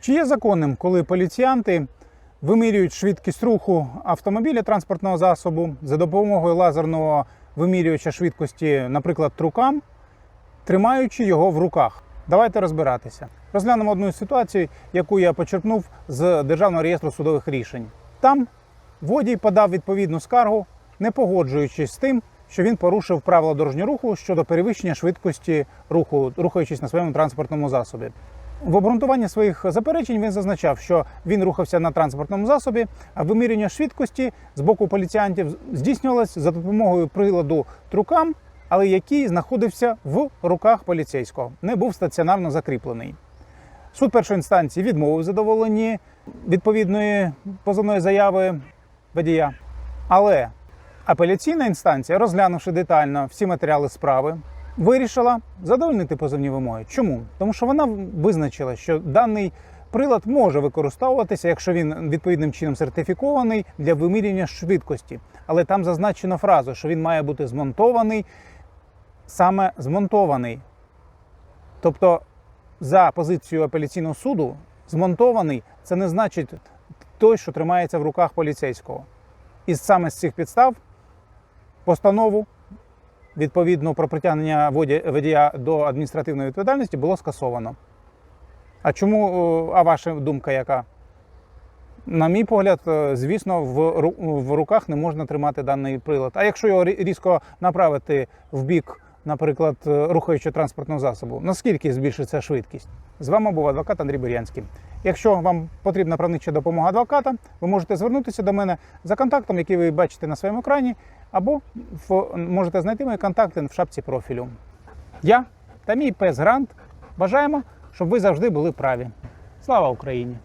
Чи є законним, коли поліціянти вимірюють швидкість руху автомобіля транспортного засобу за допомогою лазерного вимірювача швидкості, наприклад, трукам, тримаючи його в руках? Давайте розбиратися. Розглянемо одну із ситуацій, яку я почерпнув з Державного реєстру судових рішень. Там водій подав відповідну скаргу, не погоджуючись з тим, що він порушив правила дорожнього руху щодо перевищення швидкості руху, рухаючись на своєму транспортному засобі. В обґрунтуванні своїх заперечень він зазначав, що він рухався на транспортному засобі, а вимірювання швидкості з боку поліціянтів здійснювалось за допомогою приладу трукам, але який знаходився в руках поліцейського, не був стаціонарно закріплений. Суд першої інстанції відмовив задоволенні відповідної позовної заяви водія. Але апеляційна інстанція, розглянувши детально всі матеріали справи, вирішила задовольнити позовні вимоги. Чому? Тому що вона визначила, що даний прилад може використовуватися, якщо він відповідним чином сертифікований для вимірювання швидкості. Але там зазначено фразу, що він має бути змонтований саме змонтований. Тобто, за позицією апеляційного суду, змонтований це не значить той, що тримається в руках поліцейського. І саме з цих підстав постанову відповідно про притягнення водія до адміністративної відповідальності було скасовано. А чому, е, а ваша думка яка? На мій погляд, е, звісно, в, руках не можна тримати даний прилад. А якщо його різко направити в бік, наприклад, е, рухаючого транспортного засобу, наскільки збільшиться швидкість? З вами був адвокат Андрій Бурянський. Якщо вам потрібна правнича допомога адвоката, ви можете звернутися до мене за контактом, який ви бачите на своєму екрані, або в, можете знайти мої контакти в шапці профілю. Я та мій пес Грант бажаємо, щоб ви завжди були праві. Слава Україні!